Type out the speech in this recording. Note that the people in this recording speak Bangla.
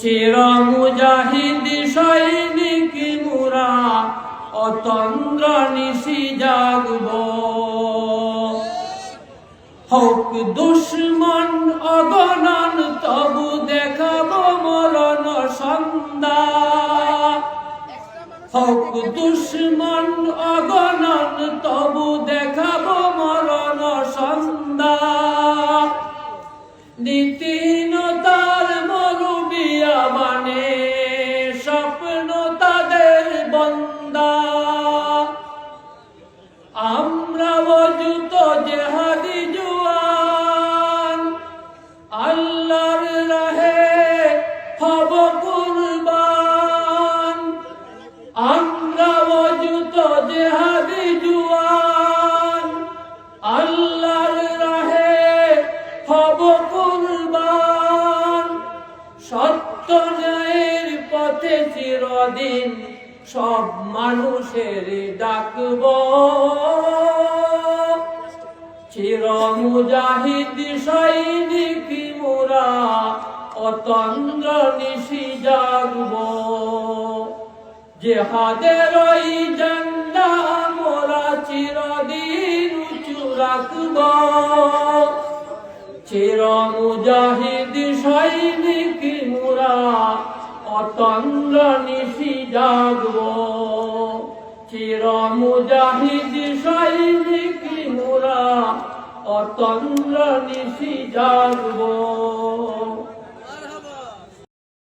চির মুজাহিদ সৈনিক মুরা, অতন্দ্র নিশি জাগব। হোক দুশ্মন অগণন, তবু দেখাব মরণ সন্ধ্যা। হোক দুশ্মন অগণন, তবু দেখাব সত্য পথে চিরদিন সব মানুষের ডাকব। চির মুজাহিদ সৈনিক মোরা, অতন্দ্র নিশি জাগব। জেহাদের ওই জন্ডা মোরা চিরদিন উঁচু রাখব। চির মুজাহিদ সৈনিক অতন্দ্র নিশি জাগব চির মুজাহিদ সৈনিক মুরা অতন্দ্র নিশি জাগব